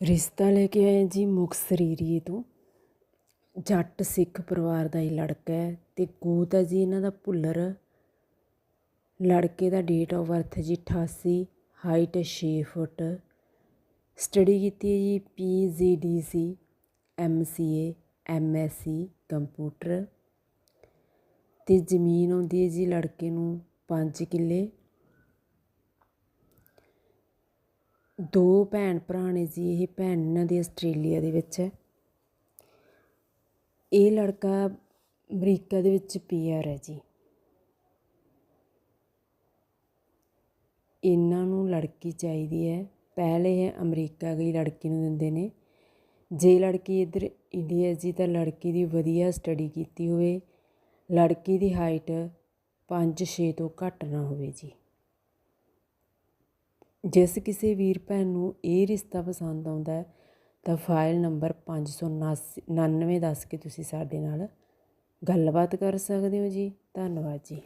ਰਿਸ਼ਤਾ ਲੈ ਕੇ ਆਏ ਜੀ ਮੁਕਤਸਰ ਏਰੀਏ ਤੋਂ। ਜੱਟ ਸਿੱਖ ਪਰਿਵਾਰ ਦਾ ਇਹ ਲੜਕਾ ਹੈ ਅਤੇ ਗੋਤ ਹੈ ਜੀ ਇਹਨਾਂ ਦਾ ਭੁੱਲਰ। ਲੜਕੇ ਦਾ ਡੇਟ ਆਫ ਬਰਥ ਜੀ ਅਠਾਸੀ ਹਾਈਟ ਛੇ ਫੁੱਟ। ਸਟੱਡੀ ਕੀਤੀ ਹੈ ਜੀ P G D C M C A M S C computer ਅਤੇ ਜ਼ਮੀਨ ਆਉਂਦੀ ਹੈ ਜੀ ਲੜਕੇ ਨੂੰ ਪੰਜ ਕਿੱਲੇ। ਦੋ ਭੈਣ ਭਰਾ ਨੇ ਜੀ, ਇਹ ਭੈਣ ਇਹਨਾਂ ਦੀ ਆਸਟ੍ਰੇਲੀਆ ਦੇ ਵਿੱਚ ਹੈ। ਇਹ ਲੜਕਾ ਅਮਰੀਕਾ ਦੇ ਵਿੱਚ ਪੀਆਰ ਹੈ ਜੀ। ਇਹਨਾਂ ਨੂੰ ਲੜਕੀ ਚਾਹੀਦੀ ਹੈ। ਪਹਿਲੇ ਇਹ ਅਮਰੀਕਾ ਗਈ ਲੜਕੀ ਨੂੰ ਦਿੰਦੇ ਨੇ। ਜੇ ਲੜਕੀ ਇੱਧਰ ਇੰਡੀਆ ਜੀ, ਤਾਂ ਲੜਕੀ ਦੀ ਵਧੀਆ ਸਟੱਡੀ ਕੀਤੀ ਹੋਵੇ। ਲੜਕੀ ਦੀ ਹਾਈਟ 5-6 ਤੋਂ ਘੱਟ ਨਾ ਹੋਵੇ ਜੀ। ਜਿਸ ਕਿਸੇ ਵੀਰ ਭੈਣ ਨੂੰ ਇਹ ਰਿਸ਼ਤਾ ਪਸੰਦ ਆਉਂਦਾ ਹੈ, ਤਾਂ ਫਾਈਲ ਨੰਬਰ 599 ਦੱਸ ਕੇ ਤੁਸੀਂ ਸਾਡੇ ਨਾਲ ਗੱਲਬਾਤ ਕਰ ਸਕਦੇ ਹੋ ਜੀ। ਧੰਨਵਾਦ ਜੀ।